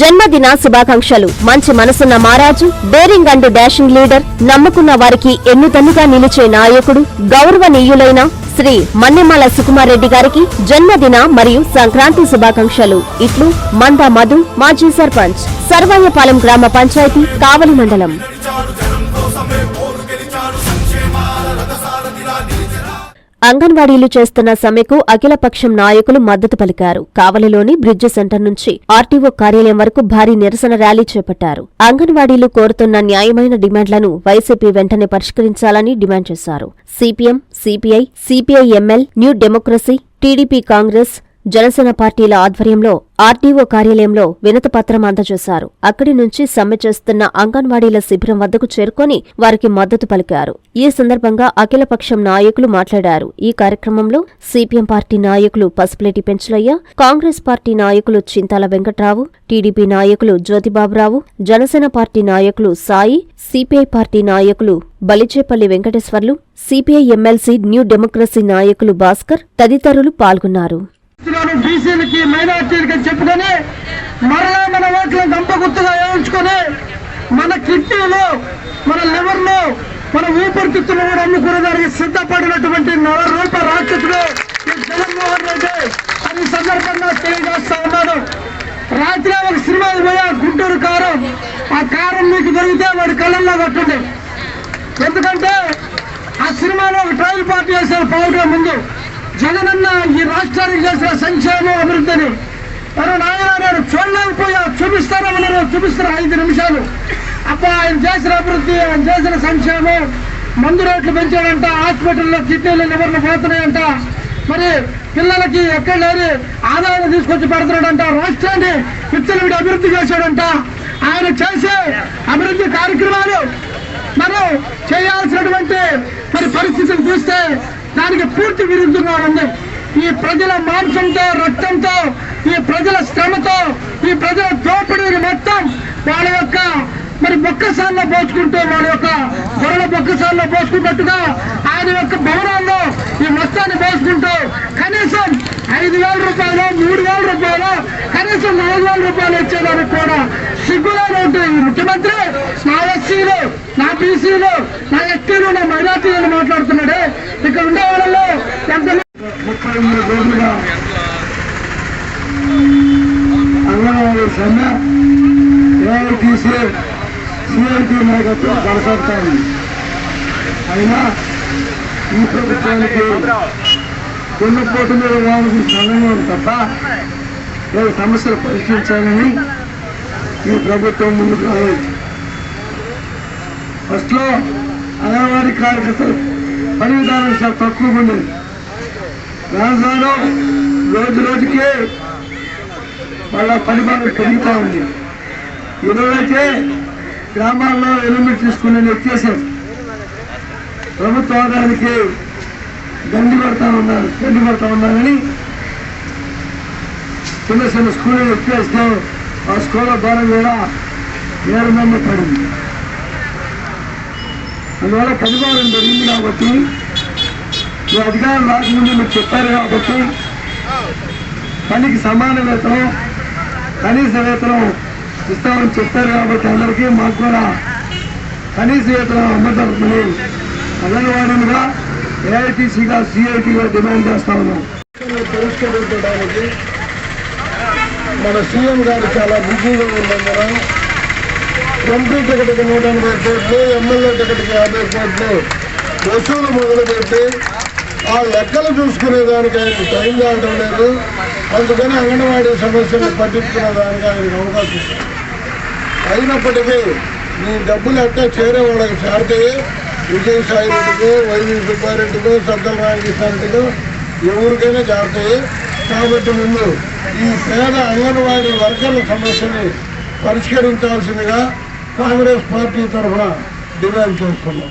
జన్మదిన శుభాకాంక్షలు. మంచి మనసున్న మారాజు డేరింగ్ అండ్ డాషింగ్ లీడర్ నమ్ముకున్న వారికి ఎన్నుదన్నుగా నిలిచే నాయకుడు గౌరవనీయులైన శ్రీ మన్నెమాల సుకుమార్ రెడ్డి గారికి జన్మదిన మరియు సంక్రాంతి శుభాకాంక్షలు. ఇట్లు మంద మధు మాజీ సర్పంచ్ సర్వాయపాలెం గ్రామ పంచాయతీ కావలి మండలం. అంగన్వాడీలు చేస్తున్న సమ్మెకు అఖిలపక్షం నాయకులు మద్దతు పలికారు. కావలిలోని బ్రిడ్జ్ సెంటర్ నుంచి ఆర్టీఓ కార్యాలయం వరకు భారీ నిరసన ర్యాలీ చేపట్టారు. అంగన్వాడీలు కోరుతున్న న్యాయమైన డిమాండ్లను వైసీపీ వెంటనే పరిష్కరించాలని డిమాండ్ చేశారు. CPM CPI CPI ML New Democracy TDP Congress Janasena పార్టీల ఆధ్వర్యంలో ఆర్టీఓ కార్యాలయంలో వినతపత్రం అందజేశారు. అక్కడి నుంచి సమ్మె చేస్తున్న అంగన్వాడీల శిబిరం వద్దకు చేరుకొని వారికి మద్దతు పలికారు. ఈ సందర్భంగా అఖిలపక్షం నాయకులు మాట్లాడారు. ఈ కార్యక్రమంలో సిపిఎం పార్టీ నాయకులు పసుపులేటి పెంచులయ్య కాంగ్రెస్ పార్టీ నాయకులు చింతాల వెంకట్రావు టీడీపీ నాయకులు జ్యోతిబాబురావు జనసేన పార్టీ నాయకులు సాయి సిపిఐ పార్టీ నాయకులు Balichepalli Venkateswarlu CPI MLC New Democracy నాయకులు భాస్కర్ తదితరులు పాల్గొన్నారు. బీసీలకి మైనార్టీలకి అని చెప్పుకొని మరలా మన ఓట్లను గంపగుర్తుగా వేయించుకొని మన కిడ్నీలు మన లివర్లు మన ఊపిరితిత్తులు కూడా అమ్ముకునేదానికి సిద్ధపడినటువంటి నవ రూప రాక్షసుడు జగన్మోహన్ రెడ్డి. అని సందర్భంగా తెలియజేస్తా ఉన్నాను. రాత్రి ఒక సినిమా పోయా గుంటూరు కారం. ఆ కారం మీకు దొరికితే వాడి కళ్ళల్లో కొట్టండి. ఎందుకంటే ఆ సినిమాలో ఒక ట్రయల్ పార్టీ వేశారు పవన్ ముందు జగనన్న ఈ రాష్ట్రానికి చేసిన సంక్షేమం అభివృద్ధిని. మరి నాయన నేను చూడలేకపోయా. చూపిస్తానన్నారు చూపిస్తారు? ఐదు నిమిషాలు. అప్ప ఆయన చేసిన అభివృద్ధి ఆయన చేసిన సంక్షేమం. మందు రేట్లు పెంచాడంట హాస్పిటల్లో కిడ్నీలు లివర్లు పోతున్నాయంట. మరి పిల్లలకి ఎక్కడ లేని ఆదాయాన్ని తీసుకొచ్చి పెడుతున్నాడంట. రాష్ట్రాన్ని పిచ్చలవిడి అభివృద్ధి చేశాడంట. ఆయన చేసే అభివృద్ధి కార్యక్రమాలు మనం చేయాల్సినటువంటి మరి పరిస్థితులు చూస్తే దానికి పూర్తి విరుద్ధంగా ఉంది. ఈ ప్రజల మాంసంతో రక్తంతో ఈ ప్రజల శ్రమతో ఈ ప్రజల దోపిడీని మొత్తం వాళ్ళ యొక్క మరి బొక్కసాల్లో పోసుకుంటూ వాళ్ళ యొక్క గొర్రెల బొక్కసాల్లో పోసుకున్నట్టుగా ఆయన యొక్క భవనాల్లో ఈ మొత్తాన్ని పోసుకుంటూ కనీసం ఐదు వేల రూపాయలు మూడు వేల రూపాయలు కనీసం నాలుగు వేల రూపాయలు ఇచ్చేదానికి కూడా సిగ్గులేని ఉంటుంది ఈ ముఖ్యమంత్రి నా ఎస్సీలు నా బీసీలు నా ఎస్టీలు నా మైనార్టీలు మాట్లాడుతున్నాడే. ఇక్కడ ఉండే వాళ్ళలో ముప్పై మూడు రోజులుగా అంగన్వాడీ సమ్మె ఏఐటీసీ సిఐటి నాయకత్వం కొనసాగుతా ఉంది అయినా ఈ ప్రభుత్వానికి కొన్ని కోట్ల మీద వాళ్ళ గురించి తప్ప ఏ సమస్యలు పరిష్కరించాలని ఈ ప్రభుత్వం ముందుకు రాలేదు. ఫస్ట్లో అంగన్వాడీ కార్యకర్తలు పని విధానం చాలా తక్కువ ఉండేది రాజధానం రోజు రోజుకి వాళ్ళ పని భాగం పెరుగుతూ ఉంది. ఈరోజైతే గ్రామాల్లో ఎలిమెంట్ తీసుకునే వ్యత్యాసం ప్రభుత్వ ఆదాయానికి గండి పడతా ఉన్నారు గండి పడతా ఉన్నారని చిన్న చిన్న స్కూళ్ళు ఎత్తేస్తే ఆ స్కూళ్ళ ద్వారా కూడా ఏడు పడింది. అందువల్ల పరిమాణం జరిగింది కాబట్టి ఈ అధికారం రాకముందు మీరు చెప్పారు కాబట్టి పనికి సమాన వేతనం కనీస వేతనం ఇస్తామని చెప్పారు కాబట్టి అందరికీ మాకు కూడా కనీస వేతనం అమ్మదలుపుని అంగన్వాడీలుగా ఏఐటీసీగా సిఐటీగా డిమాండ్ చేస్తా ఉన్నాం. పరిష్కరించడానికి మన సీఎం గారు చాలా బిజీగా ఉన్నందున ఎంపీ టికెట్కి నూట ఎనభై కోట్లు ఎమ్మెల్యే టికెట్కి యాభై కోట్లు వసూలు మొదలుపెట్టి ఆ లెక్కలు చూసుకునే దానికి ఆయనకు టైం కావడం లేదు. అందుకని అంగన్వాడీ సమస్యలు పట్టించుకునే దానికి ఆయనకు అవకాశం అయినప్పటికీ ఈ డబ్బులు అట్టే చేరే వాళ్ళకి చేరతాయి విజయసాయి రెడ్డికి వైవి సుబ్బారెడ్డికో సద్దల రామకృష్ణారెడ్డికో ఎవరికైనా చేరతాయి కాబట్టి ముందు ఈ పేద అంగన్వాడీ వర్గాల సమస్యని పరిష్కరించాల్సిందిగా కాంగ్రెస్ పార్టీ తరఫున డిమాండ్ చేస్తున్నాం.